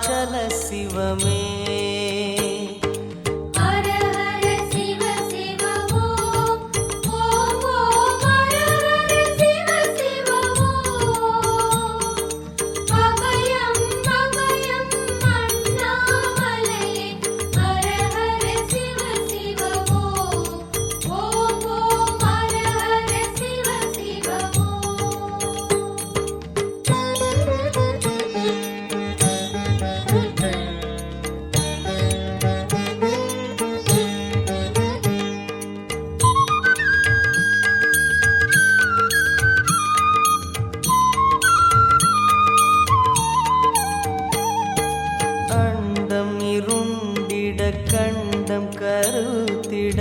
चल शिवमे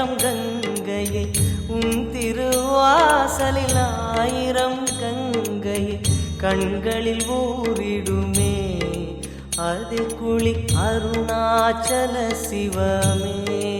ஆயிரம் கங்கையை உன் திருவாசலில் ஆயிரம் கங்கையை கண்களில் ஊரிடுமே அது குளி அருணாச்சல சிவமே.